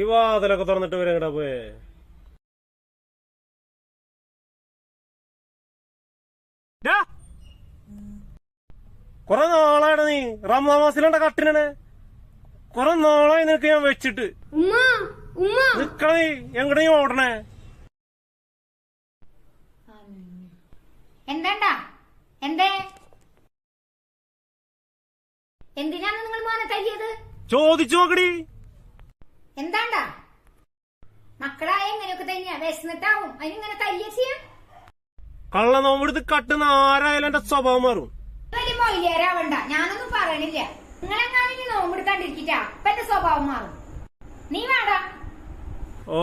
ഈ വാതിലൊക്കെ തുറന്നിട്ട് വരും എങ്ങടാ പോയേ. കൊറേ നാളാണ് നീ റമദാൻ മാസത്തിലുണ്ട കട്ടിനാണ്. കൊറേ നാളായി നിനക്ക് ഞാൻ വെച്ചിട്ട്. നിക്കണ നീ എങ്ങടെ നീ ഓടണേ? എന്താണ്ടാ? എന്തേ? എന്തിനാണ് നിങ്ങൾ മോനെ തല്ലിയത്? ചോദിച്ചു നോക്കടി. എന്താണ്ടാ? മക്കളായ ഇങ്ങനെയൊക്കെ തന്നെയാ. വിശന്നിട്ടാവും. അതിനിങ്ങനെ തല്ലിയ ചെയ്യാം? കള്ള നോമ്പെടുത്ത് കട്ടുന്ന ആരായാലും എന്റെ സ്വഭാവം മാറും. വലിയ മൊയിലേരാവണ്ട ഞാനൊന്നും പറയണില്ല. നിങ്ങളെങ്ങാനും ഇനി നോമ്പെടുക്കാണ്ടിരിക്കട്ടാ ഇപ്പൊ എന്റെ സ്വഭാവം മാറും. നീ വേടാ. ഓ.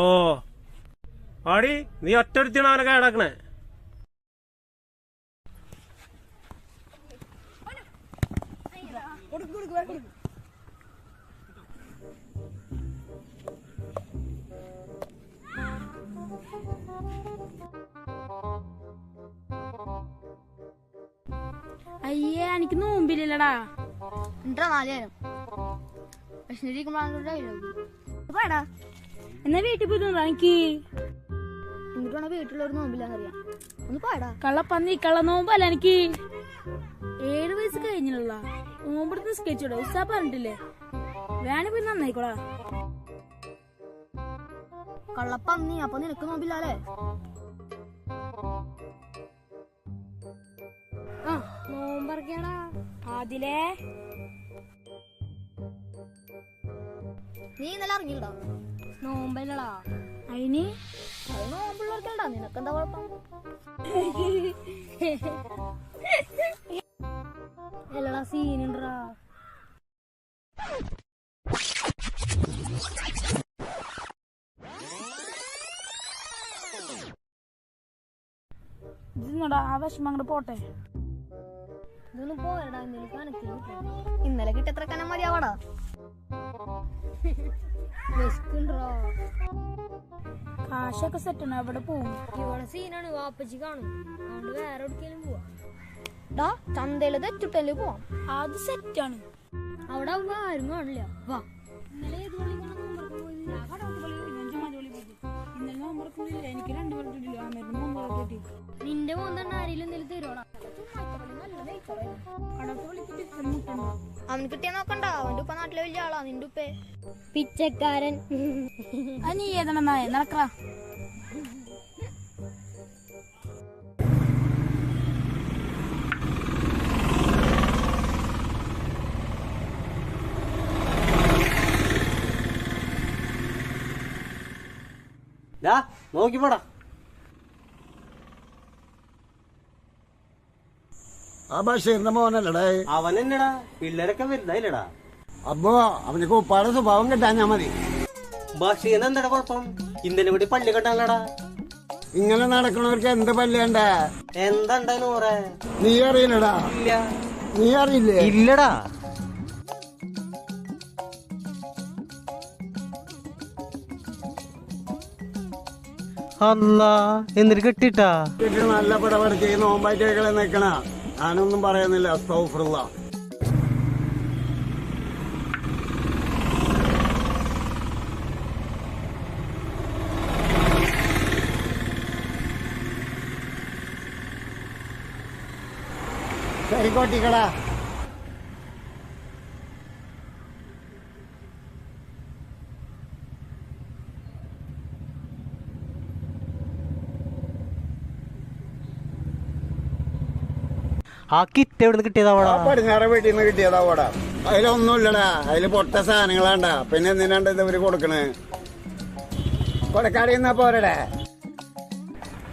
ആടി നീ ഒറ്റടുത്തിയാണ് അവനെ കേടാക്കണേ. അയ്യേ എനിക്ക് നോമ്പില്ലടാ എന്താ നാലുകാരം നേരം? വിഷമിരിക്കുമ്പോഴാണ് പാടാ എന്നാ വീട്ടിൽ പോയി തിന്നാ എനിക്ക്. എന്നിട്ടാണ് വീട്ടിലൊരു നോമ്പില്ലാന്നറിയാം? ഒന്ന് പാടാ കള്ളപ്പന്നി കള്ള നോമ്പല്ല എനിക്ക്? ഏഴ് വയസ്സ് കഴിഞ്ഞില്ല നോമ്പെടുത്ത് സ്കെച്ചോടെ ഉത്സാഹ പറഞ്ഞിട്ടില്ലേ? വേണേ പോയി നന്നായിക്കോളാ കള്ളപ്പന്നി അപ്പൊ നിനക്ക് നോമ്പില്ലാലേ ആ. നോമ്പറക്കടാ അതിലേ നീ ഇന്നലെ അറിഞ്ഞില്ലടാ നോമ്പല്ലടാ. അയിന്? അത് നോമ്പുള്ളവർക്കല്ലടാ നിനക്കെന്താ കുഴപ്പം? എല്ലടാ സീനുണ്ടാ ഇതെന്നടാ ആ വിഷമം അങ്ങോട്ട് പോട്ടെ. ഇതൊന്നും പോരടാ ഇന്നലെ കനക്കിന് ഇന്നലെ കനം മതിയാവടാ. വിശക്കുണ്ടോ കാശൊക്കെ സെറ്റാണ് അവിടെ പോവും. ഇവിടെ സീനാണ് വാപ്പച്ചി കാണും. അതുകൊണ്ട് വേറെ എവിടേക്കെങ്കിലും പോവാ. ഡാ ചന്തയിൽ തെറ്റിട്ടല്ലേ പോവാം. അത് സെറ്റാണ് അവിടെ ആരും കാണില്ല. വാ. ഇന്നലെ ഏത് പള്ളി എനിക്ക് രണ്ട് കിട്ടി. നിന്റെ മോൻ തന്നെ ആരെങ്കിലും എന്തെങ്കിലും തരുവാടാ? അവൻ കിട്ടിയാ നോക്കണ്ട. അവന്റെ ഉപ്പ നാട്ടിലെ വലിയ ആളാ. നിന്റെ ഉപ്പേ. പിച്ചക്കാരൻ. അത് നീ ഏതാണ് നായ നടക്കറ നോക്കി പോടാ ആ ബഷീറിന്റെ മോനല്ലടേ. അവൻ എന്നടാ പിള്ളേരൊക്കെ വലുതായില്ലടാ. അപ്പോ അവനക്ക് ഉപ്പാടെ സ്വഭാവം കിട്ടാഞ്ഞാ മതി. ബഷീറിന് എന്താടാ കുഴപ്പം? ഇന്നലെ കൂടി പള്ളി കെട്ടാനടാ ഇങ്ങനെ നടക്കണവർക്ക് എന്ത് പല്ലേണ്ട എന്താ നൂറെ? നീ അറിയില്ലടാ. ഇല്ല. നീ അറിയില്ലേ? ഇല്ലടാ. അല്ല എന്നിട്ട് കെട്ടിട്ടാ? നല്ല പടപടച്ച് നോമ്പായിട്ട് നിക്കണ. ഞാനൊന്നും പറയുന്നില്ല സൗഫ്രുള്ള ശരി ആ കിറ്റ് എവിടെ നിന്ന് കിട്ടിയതാവടാ പടിഞ്ഞാറ വീട്ടിൽ നിന്ന് കിട്ടിയതാവടാ അതിലൊന്നും അതിലൊന്നുമില്ലടാ അതിൽ പൊട്ട സാധനങ്ങളാണ്ടാ പിന്നെ എന്തിനാണ്ട് ഇത് ഇവർ കൊടുക്കണേ? കൊടക്കാടി എന്നാ പോരടാ?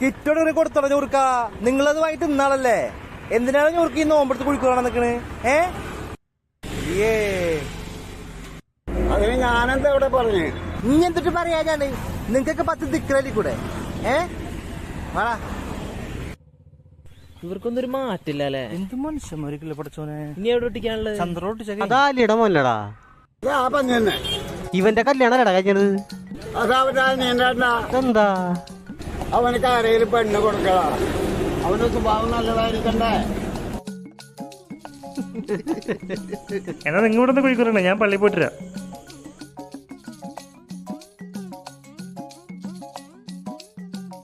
കിറ്റോട് കൊടുത്തോടാ ഞൂർക്ക നിങ്ങളത് വായിട്ട് തിന്നാളല്ലേ? എന്തിനാണ് ഞൂർക്ക് ഈ നോമ്പെടുത്ത് കുഴിക്കുറാണ് നിക്കണ് ഏ? ഏ അതിന് ഞാനെന്താ ഇവിടെ പറഞ്ഞു? ഇനി എന്തിട്ട് പറയാ ഞാൻ? നിങ്ങക്കൊക്കെ പത്ത് ദിക്കറലി കൂടെ? ഏ? വാടാ. ഇവർക്കൊന്നും ഒരു മാറ്റില്ല അല്ലേ എന്ത് മനുഷ്യന്മാരിക്കില്ല പഠിച്ചോനെ ഇനി എവിടെ ഒട്ടിക്കാനുള്ളത്? ചന്ദ്രോട്ട് അതാലിയുടെ മോനടാ ഇവന്റെ കല്യാണം കഴിഞ്ഞത്. എന്താ? അവന് കരയിൽ പെണ്ണ് കൊടുക്കടാ അവന്റെ സ്വഭാവം നല്ലതായിരിക്കണ്ടേ? എന്നാ നിങ്ങൾ ഇവിടെ കുഴിക്കുറണ്ട ഞാൻ പള്ളി പോയിട്ടിരാ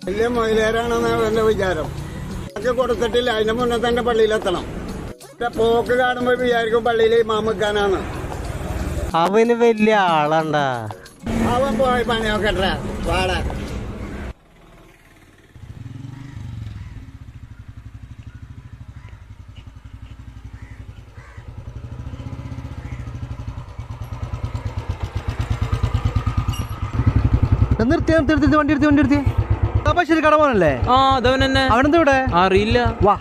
വലിയ മൊയിലേരാണെന്നാണ് എന്റെ വിചാരം. ഒക്കെ കൊടുത്തിട്ടില്ല. അതിന് മുന്നേ തന്നെ പള്ളിയിലെത്തണം. പോക്ക് കാണുമ്പോ വിചാരിക്കും പള്ളിയിൽ മാമിക്കാനാണ് അവന് വലിയ ആളണ്ടാ. അവൻ പോയി പണിയൊക്കെ വാടാ. നിർത്തി നിർത്തി നിർത്തി വണ്ടി എടുത്തി വണ്ടി എടുത്തി. ശരി കടമോനല്ലേ? ആ അതവൻ തന്നെ. അവനെന്താ ഇവിടെ അറിയില്ല. വാ.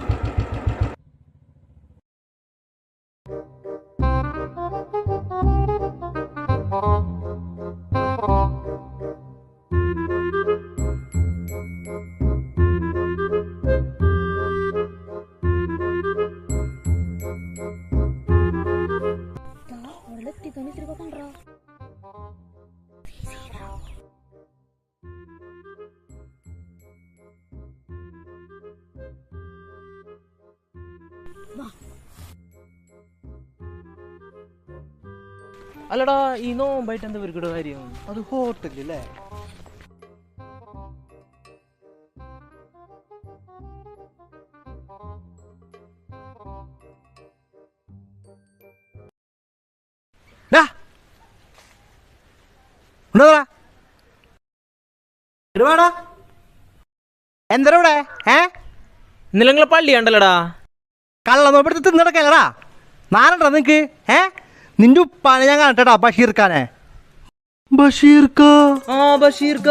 അല്ലടാ ഈ നോമ്പായിട്ട് എന്താ ഇവർക്കിടെ കാര്യം? അത് ഹോട്ടലല്ലേ എന്താ ഇവിടെ? ഏ? ഇന്നലെ നിങ്ങളെ പള്ളി കണ്ടല്ലടാ. കള്ള നോപ്പിടുത്ത് തിന്നടക്കല്ലടാ നാരണ്ടാ നിനക്ക് ഏ? നിന്റെ ഉപ്പാനെ ഞാൻ കാണട്ടെടാ ബഷീർ ഖാനെ ബഷീർ ഖാ ആ ബഷീർക്ക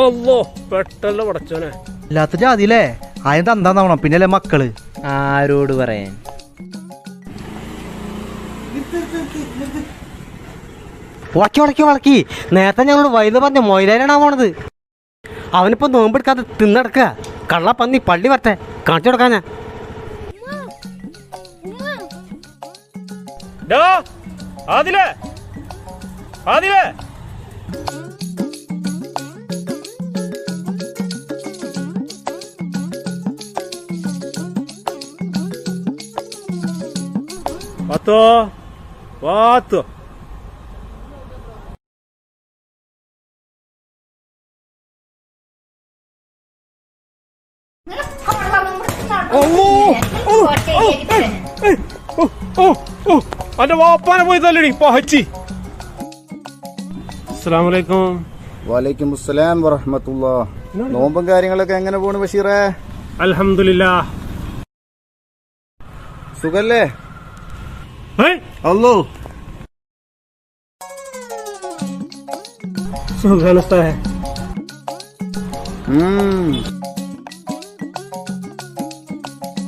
ഓല്ലോ പെട്ടല്ലോ പടച്ചോനെ ഇല്ലാത്ത ജാതിയില്ലേ ആദ്യം തന്താന്നാവണം പിന്നല്ലേ മക്കൾ. ആരോട് പറയാൻ? വളക്കി വളക്കി വളക്കി നേരത്തെ ഞങ്ങളോട് വൈദ്യ പറഞ്ഞ മൊയിലാരാണ് പോണത്? അവനിപ്പോ നോമ്പെടുക്കാതെ തിന്നടക്കുക കള്ള പന്നി പള്ളി വരട്ടെ. കാണിച്ചു കൊടുക്കാനാ ആദിലേ. പത്തോ പത്തോ അന്റെ വാപ്പാനെ പോയി തല്ലടി പഹച്ചി അസ്സലാമലൈക്കും വലൈക്കും അസ്സലാം വറഹമത്തുള്ള. നോമ്പും കാര്യങ്ങളൊക്കെ എങ്ങനെ പോണു ബഷീറേ? അൽഹംദുലില്ലാ. സുഖല്ലേ? അല്ലോ സുഖാനുസ്താ ഉം.